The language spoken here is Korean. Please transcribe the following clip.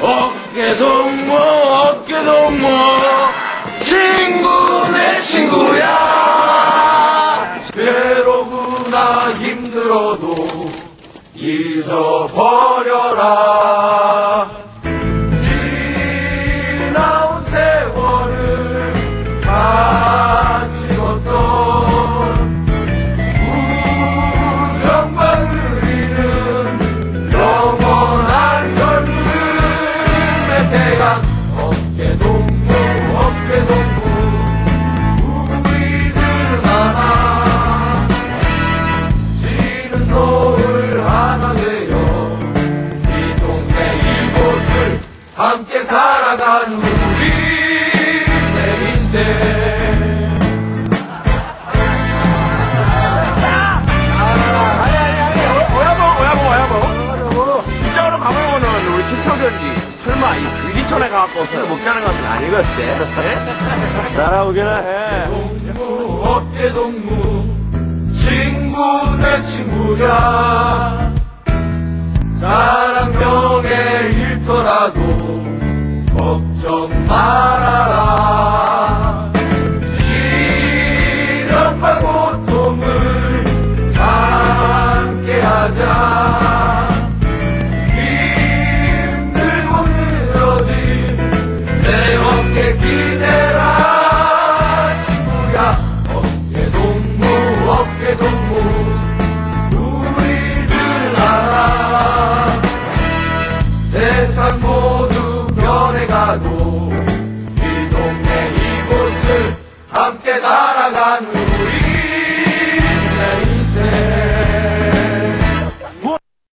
어깨 동무 어깨 동무 친구 내 친구야. 괴로구나 힘들어도 잊어버려라 함께 인생 가보면은 우리 슈퍼견지 설마 이 유기천에 가갖고 술을 먹자는 것은 아니겠지? 네? 따라오기나 해 동무 어깨 동무 친구 내 친구야. 사랑병에 잃더라도 걱정 마 만나